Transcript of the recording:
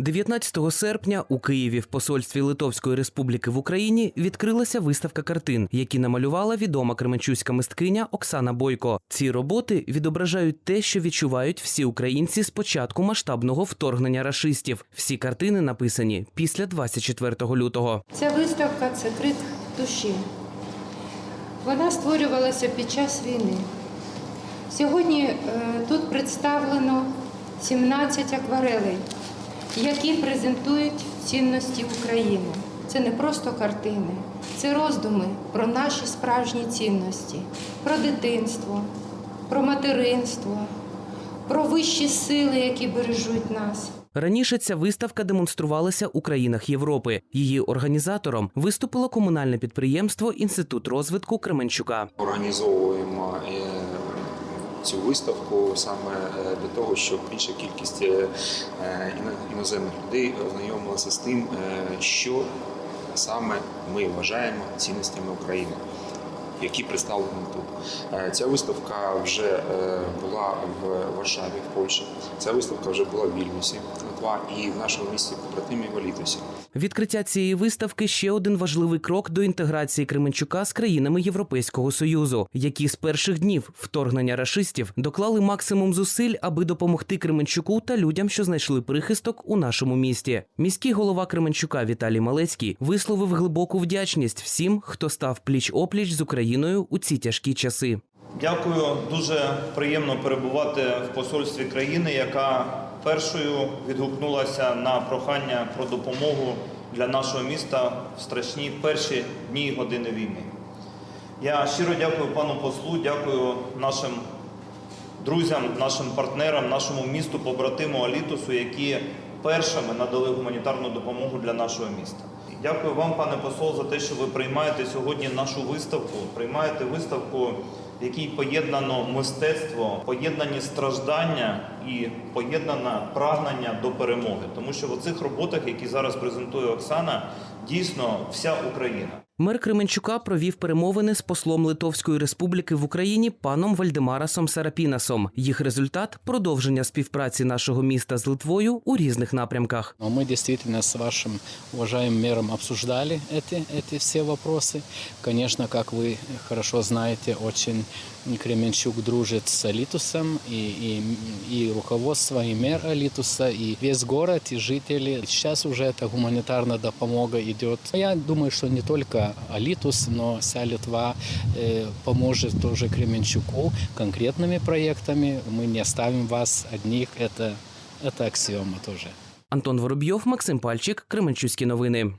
19 серпня у Києві в посольстві Литовської Республіки в Україні відкрилася виставка картин, які намалювала відома кременчуська мисткиня Оксана Бойко. Ці роботи відображають те, що відчувають всі українці з початку масштабного вторгнення рашистів. Всі картини написані після 24 лютого. Ця виставка це крик душі. Вона створювалася під час війни. Сьогодні е, тут представлено 17 акварелей, які презентують цінності України. Це не просто картини, це роздуми про наші справжні цінності, про дитинство, про материнство, про вищі сили, які бережуть нас. Раніше ця виставка демонструвалася у країнах Європи. Її організатором виступило комунальне підприємство Інститут розвитку Кременчука. організовуємо е, цю виставку саме е, для того, щоб більша кількість е, е, іно- іноземних людей ознайомилася з тим, що саме ми вважаємо цінностями України. Які представлені тут. Е, Ця виставка вже е, була в Варшаві, в Польщі. Ця виставка вже була в Вільнюсі, Литва, і в нашому місті побратимі в Алітусі. Відкриття цієї виставки ще один важливий крок до інтеграції Кременчука з країнами Європейського союзу, які з перших днів вторгнення рашистів доклали максимум зусиль, аби допомогти Кременчуку та людям, що знайшли прихисток у нашому місті. Міський голова Кременчука Віталій Малецький висловив глибоку вдячність всім, хто став пліч опліч з Україною у ці тяжкі часи. Дякую. Дуже приємно перебувати в посольстві країни, яка першою відгукнулася на прохання про допомогу для нашого міста в страшні перші дні і години війни. Я щиро дякую пану послу, дякую нашим друзям, нашим партнерам, нашому місту, побратиму Алітусу, які першими надали гуманітарну допомогу для нашого міста. Дякую вам, пане посол, за те, що ви приймаєте сьогодні нашу виставку. Приймаєте виставку, в якій поєднано мистецтво, поєднані страждання і поєднане прагнення до перемоги. Тому що в цих роботах, які зараз презентує Оксана, дійсно вся Україна. Мер Кременчука провів перемовини з послом Литовської Республіки в Україні паном Вальдемарасом Сарапінасом. Їх результат продовження співпраці нашого міста з Литвою у різних напрямках. Но мы действительно с вашим уважаемым мэром обсуждали эти, эти все вопросы. Конечно, как вы хорошо знаете, очень Кременчук дружит с Алитусом, и, и, и руководство, и мэр Алитуса, и весь город, и жители. Сейчас уже эта гуманитарная допомога идет. Я думаю, что не только Алитус, но вся Литва э, поможет тоже Кременчуку конкретными проектами. Мы не оставим вас одних, это, это аксиома тоже. Антон Воробйов, Максим Пальчик, Кременчуські новини.